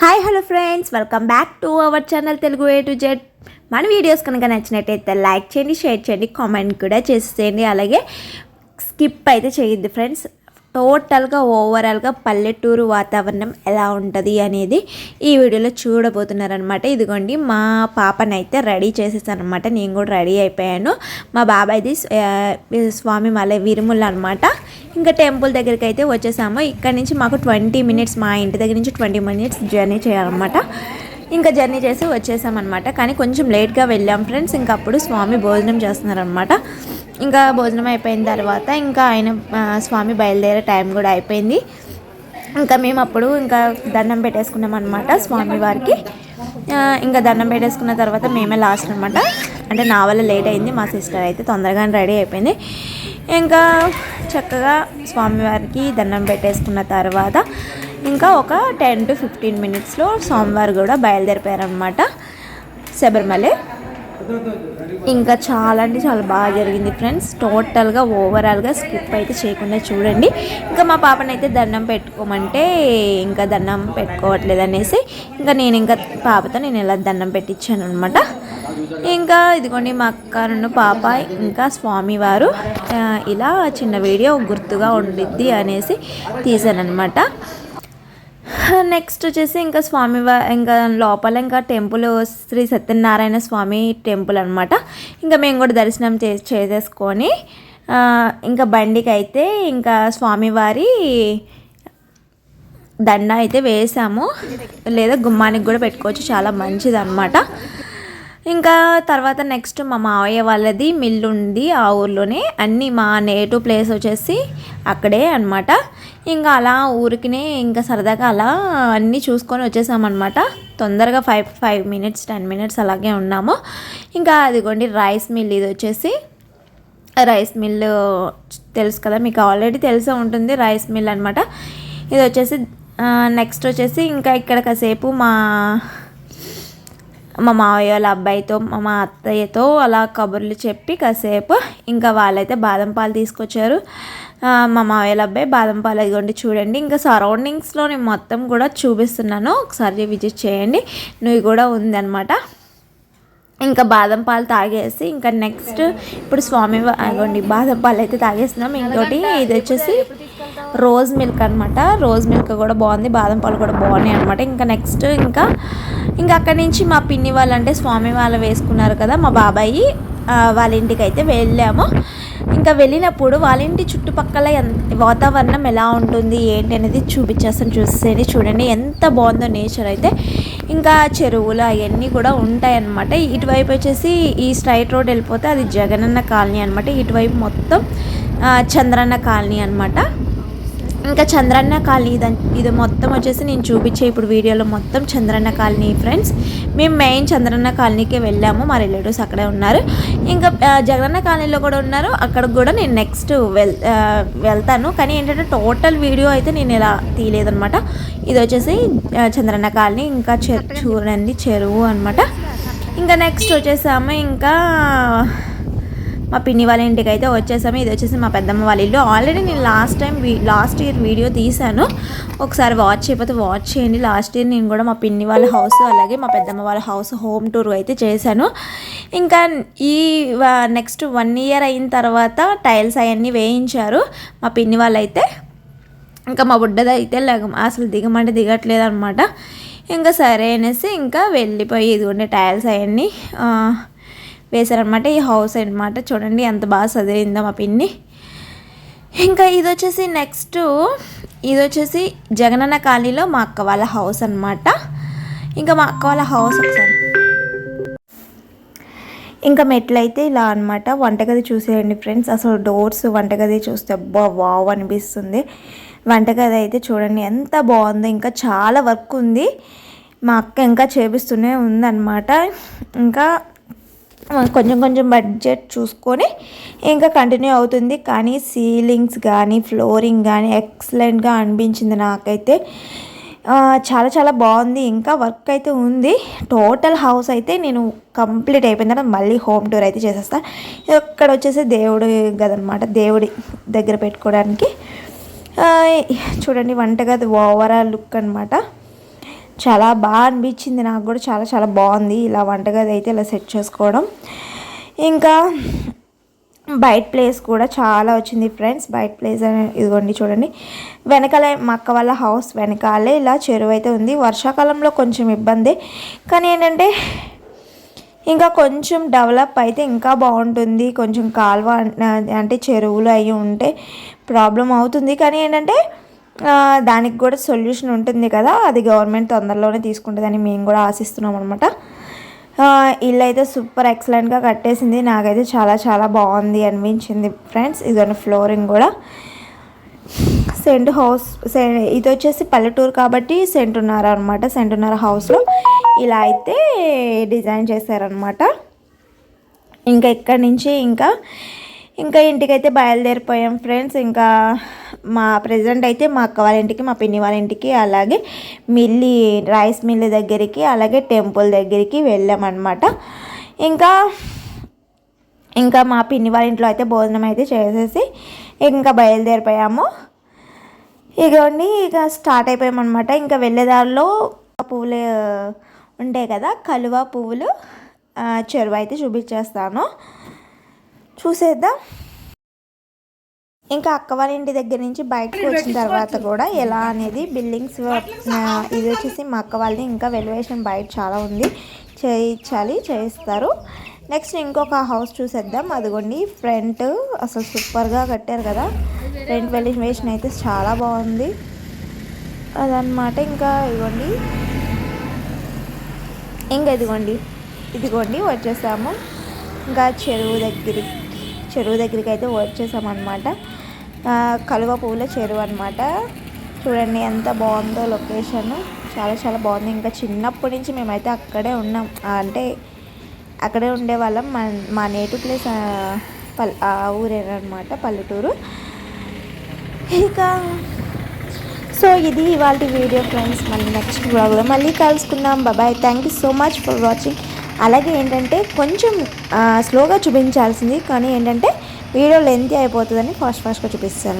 Hi hello friends. Welcome back to our channel Telugu A to Z మన videos కనుక నచ్చినట్టయితే like చేయండి share చేయండి కామెంట్ కూడా చేసేయండి. అలాగే స్కిప్ అయితే చేయొద్దు ఫ్రెండ్స్. టోటల్గా ఓవరాల్గా పల్లెటూరు వాతావరణం ఎలా ఉంటుంది అనేది ఈ వీడియోలో చూడబోతున్నారనమాట ఇదిగోండి మా పాపనైతే రెడీ చేసేసానమాట నేను కూడా రెడీ అయిపోయాను. మా బాబాయ్ది స్వామి మలై విరుములు అనమాట ఇంకా టెంపుల్ దగ్గరికి అయితే వచ్చేసాము. ఇక్కడ నుంచి మాకు ట్వంటీ మినిట్స్ మా ఇంటి దగ్గర నుంచి ట్వంటీ మినిట్స్ జర్నీ చేయాలన్నమాట. ఇంకా జర్నీ చేసి వచ్చేసామన్నమాట. కానీ కొంచెం లేట్గా వెళ్ళాం ఫ్రెండ్స్. ఇంకా అప్పుడు స్వామి భోజనం చేస్తున్నారనమాట ఇంకా భోజనం అయిపోయిన తర్వాత ఇంకా ఆయన స్వామి బయలుదేరే టైం కూడా అయిపోయింది. ఇంకా మేము అప్పుడు ఇంకా దండం పెట్టేసుకున్నాం అనమాట స్వామివారికి వారికి. ఇంకా దండం పెట్టేసుకున్న తర్వాత మేమే లాస్ట్ అనమాట అంటే నా వల్ల లేట్ అయింది మా సిస్టర్ అయితే తొందరగానే రెడీ అయిపోయింది. ఇంకా చక్కగా స్వామివారికి దండం పెట్టేసుకున్న తర్వాత ఇంకా ఒక టెన్ టు ఫిఫ్టీన్ మినిట్స్లో స్వామివారు కూడా బయలుదేరిపోయారనమాట శబరిమలై. ఇంకా చాలా అంటే చాలా బాగా జరిగింది ఫ్రెండ్స్. టోటల్గా ఓవరాల్గా స్కిప్ అయితే చేయకుండా చూడండి. ఇంకా మా పాపని అయితే దండం పెట్టుకోమంటే ఇంకా దండం పెట్టుకోవట్లేదు అనేసి ఇంకా నేను ఇంకా పాపతో నేను ఇలా దండం పెట్టించాను అనమాట ఇంకా ఇదిగోండి మా అక్క రెండు పాప ఇంకా స్వామివారు ఇలా చిన్న వీడియో గుర్తుగా ఉండిద్ది అనేసి తీసాను అనమాట నెక్స్ట్ వచ్చేసి ఇంకా స్వామి ఇంకా లోపల ఇంకా టెంపుల్ శ్రీ సత్యనారాయణ స్వామి టెంపుల్ అనమాట ఇంకా మేము కూడా దర్శనం చే చేసేసుకొని ఇంకా బండికి అయితే ఇంకా స్వామివారి దండ అయితే వేసాము. లేదా గుమ్మానికి కూడా పెట్టుకోవచ్చు. చాలా మంచిది అనమాట ఇంకా తర్వాత నెక్స్ట్ మా మావయ్య వాళ్ళది మిల్లు ఉంది ఆ ఊర్లోనే. అన్నీ మా నేటివ్ ప్లేస్ వచ్చేసి అక్కడే అనమాట ఇంకా అలా ఊరికినే ఇంకా సరదాగా అలా అన్నీ చూసుకొని వచ్చేసామన్నమాట. తొందరగా five five minutes ten minutes అలాగే ఉన్నాము. ఇంకా అదిగోండి రైస్ మిల్ ఇది వచ్చేసి. రైస్ మిల్ తెలుసు కదా మీకు ఆల్రెడీ తెలిసే ఉంటుంది రైస్ మిల్ అనమాట ఇది వచ్చేసి నెక్స్ట్ వచ్చేసి ఇంకా ఇక్కడ కాసేపు మా మా మావయ్య వాళ్ళ అబ్బాయితో మా అత్తయ్యతో అలా కబుర్లు చెప్పి కాసేపు ఇంకా వాళ్ళైతే బాదం పాలు తీసుకొచ్చారు. మా మావయ్య వాళ్ళ అబ్బాయి బాదం పాలు ఇదిగోండి చూడండి. ఇంకా సరౌండింగ్స్లో నేను మొత్తం కూడా చూపిస్తున్నాను. ఒకసారి విజిట్ చేయండి. నువ్వు కూడా ఉందన్నమాట. ఇంకా బాదం పాలు తాగేసి ఇంకా నెక్స్ట్ ఇప్పుడు స్వామి అదిగోండి బాదం పాలు అయితే తాగేస్తున్నాం. ఇంకోటి ఇది వచ్చేసి రోజ్ మిల్క్ అనమాట రోజ్ మిల్క్ కూడా బాగుంది. బాదం పాలు కూడా బాగున్నాయి అనమాట ఇంకా నెక్స్ట్ ఇంకా ఇంకా అక్కడి నుంచి మా పిన్ని వాళ్ళు అంటే స్వామి వాళ్ళు వేసుకున్నారు కదా మా బాబాయి వాళ్ళ ఇంటికి అయితే వెళ్ళాము. ఇంకా వెళ్ళినప్పుడు వాళ్ళ ఇంటి చుట్టుపక్కల వాతావరణం ఎలా ఉంటుంది ఏంటి అనేది చూపించేస్తాను చూసేది చూడండి ఎంత బాగుందో నేచర్ అయితే. ఇంకా చెరువులు అవన్నీ కూడా ఉంటాయన్నమాట. ఇటువైపు వచ్చేసి ఈ స్ట్రైట్ రోడ్ వెళ్ళిపోతే అది జగనన్న కాలనీ అనమాట ఇటువైపు మొత్తం చంద్రన్న కాలనీ అనమాట ఇంకా చంద్రన్న కాలనీ ఇది మొత్తం వచ్చేసి నేను చూపించే ఇప్పుడు వీడియోలో మొత్తం చంద్రన్న కాలనీ ఫ్రెండ్స్. మేము మెయిన్ చంద్రన్న కాలనీకి వెళ్ళాము. మా రిలేటివ్స్ అక్కడే ఉన్నారు. ఇంకా జగనన్న కాలనీలో కూడా ఉన్నారు. అక్కడికి కూడా నేను నెక్స్ట్ వెల్ వెళ్తాను. కానీ ఏంటంటే టోటల్ వీడియో అయితే నేను ఇలా తీయలేదనమాట ఇది వచ్చేసి చంద్రన్న కాలనీ ఇంకా చూడండి చెరువు అనమాట ఇంకా నెక్స్ట్ వచ్చేసాము ఇంకా మా పిన్ని వాళ్ళ ఇంటికి అయితే వచ్చేసాము. ఇది వచ్చేసి మా పెద్దమ్మ వాళ్ళ ఇల్లు. ఆల్రెడీ నేను last time last year video తీశాను. ఒకసారి వాచ్ చేయకపోతే వాచ్ చేయండి. లాస్ట్ ఇయర్ నేను కూడా మా పిన్ని వాళ్ళ హౌస్ అలాగే మా పెద్దమ్మ వాళ్ళ హౌస్ హోమ్ టూర్ అయితే చేశాను. ఇంకా ఈ నెక్స్ట్ వన్ ఇయర్ అయిన తర్వాత టైల్స్ అవన్నీ వేయించారు మా పిన్ని వాళ్ళైతే ఇంకా మా బుడ్డది అయితే అసలు దిగమంటే దిగట్లేదు అనమాట ఇంకా సరే అనేసి ఇంకా వెళ్ళిపోయి ఇదిగోండి టైల్స్ అవన్నీ. వేశారనమాట ఈ హౌస్ అనమాట చూడండి ఎంత బాగా చదివిందో మా పిన్ని. ఇంకా ఇది వచ్చేసి నెక్స్ట్ ఇది వచ్చేసి జగనన్న కాలనీలో మా అక్క వాళ్ళ హౌస్ అనమాట ఇంకా మా అక్క వాళ్ళ హౌస్ ఒకసారి ఇంకా మెట్లయితే ఇలా అనమాట వంటగది చూసేయండి ఫ్రెండ్స్ అసలు డోర్స్ వంటగది చూస్తే అబ్బా వావ్ అనిపిస్తుంది. వంటగది అయితే చూడండి ఎంత బాగుందో. ఇంకా చాలా వర్క్ ఉంది. మా అక్క ఇంకా చేపిస్తూనే ఉందన్నమాట. ఇంకా కొంచెం కొంచెం బడ్జెట్ చూసుకొని ఇంకా కంటిన్యూ అవుతుంది. కానీ సీలింగ్స్ కానీ ఫ్లోరింగ్ కానీ ఎక్సలెంట్గా అనిపించింది నాకైతే. చాలా చాలా బాగుంది. ఇంకా వర్క్ అయితే ఉంది. టోటల్ హౌస్ అయితే నేను కంప్లీట్ అయిపోయిన తర్వాత మళ్ళీ హోమ్ టూర్ అయితే చేసేస్తాను ఇక్కడ వచ్చేసి దేవుడి గదనమాట దేవుడి దగ్గర పెట్టుకోవడానికి. చూడండి వంటగది ఓవరాల్ లుక్ అనమాట చాలా బాగా అనిపించింది. నాకు కూడా చాలా చాలా బాగుంది. ఇలా వంటగది అయితే ఇలా సెట్ చేసుకోవడం. ఇంకా బయట ప్లేస్ కూడా చాలా వచ్చింది ఫ్రెండ్స్. బయట ప్లేస్ అని ఇదిగోండి చూడండి. వెనకాలే మా అక్క వాళ్ళ హౌస్ వెనకాలే ఇలా చెరువు అయితే ఉంది. వర్షాకాలంలో కొంచెం ఇబ్బంది. కానీ ఏంటంటే ఇంకా కొంచెం డెవలప్ అయితే ఇంకా బాగుంటుంది. కొంచెం కాలువ అంటే చెరువులు అవి ఉంటే ప్రాబ్లం అవుతుంది. కానీ ఏంటంటే దానికి కూడా సొల్యూషన్ ఉంటుంది కదా అది గవర్నమెంట్ తొందరలోనే తీసుకుంటుందని మేము కూడా ఆశిస్తున్నాం అనమాట ఇల్లు అయితే సూపర్ ఎక్సలెంట్గా కట్టేసింది నాకైతే చాలా చాలా బాగుంది అనిపించింది ఫ్రెండ్స్ ఇదొని ఫ్లోరింగ్ కూడా. సెంట్ హౌస్ ఇది వచ్చేసి పల్లెటూరు కాబట్టి సెంటున్నర అనమాట సెంటున్నర హౌస్లో ఇలా అయితే డిజైన్ చేశారనమాట ఇంకా ఇక్కడి నుంచి ఇంకా ఇంకా ఇంటికైతే బయలుదేరిపోయాం ఫ్రెండ్స్ ఇంకా మా ప్రెసిడెంట్ అయితే మా అక్క వాళ్ళ ఇంటికి మా పిన్ని వాళ్ళ ఇంటికి అలాగే మిల్లి రైస్ మిల్ దగ్గరికి అలాగే టెంపుల్ దగ్గరికి వెళ్ళామన్నమాట. ఇంకా ఇంకా మా పిన్ని వాళ్ళ ఇంట్లో అయితే భోజనం అయితే చేసేసి ఇంకా బయలుదేరిపోయాము. ఇగోండి ఇక స్టార్ట్ అయిపోయామన్నమాట. ఇంకా వెళ్ళేదారిలో పువ్వులు ఉంటాయి కదా కలువ పువ్వులు చెరువు అయితే చూపించేస్తాను. చూసేద్దాం. ఇంకా అక్క వాళ్ళ ఇంటి దగ్గర నుంచి బయటకు వచ్చిన తర్వాత కూడా ఎలా అనేది బిల్డింగ్స్ ఇది వచ్చేసి మా అక్క వాళ్ళది ఇంకా వెలివేషన్ బయట చాలా ఉంది. చేయించాలి చేయిస్తారు. నెక్స్ట్ ఇంకొక హౌస్ చూసేద్దాం. అదిగోండి ఫ్రంట్. అసలు సూపర్గా కట్టారు కదా. ఫ్రంట్ వెలివేషన్ అయితే చాలా బాగుంది. అదనమాట ఇంకా ఇదిగోండి. ఇంకా ఇదిగోండి. ఇదిగోండి వచ్చేసాము. ఇంకా చెరువు దగ్గరికి చెరువు దగ్గరికి అయితే వచ్చేసామన్నమాట. కలువ పువ్వుల చెరువు అనమాట చూడండి ఎంత బాగుందో లొకేషన్. చాలా చాలా బాగుంది. ఇంకా చిన్నప్పటి నుంచి మేమైతే అక్కడే ఉన్నాం. అంటే అక్కడే ఉండేవాళ్ళం. మా మా నేటివ్ ప్లేస్ పల్ ఆ ఊరేనమాట పల్లెటూరు. ఇక సో ఇది ఇవాళ వీడియో ఫ్రెండ్స్. మళ్ళీ నెక్స్ట్ బ్లాగ్లో మళ్ళీ కలుసుకుందాం. బాబాయ్ thank you so much for watching అలాగే ఏంటంటే కొంచెం స్లోగా చూపించాల్సింది కానీ ఏంటంటే వీడియో లెంతీ అయిపోతుందని ఫాస్ట్ ఫాస్ట్గా చూపిస్తాను.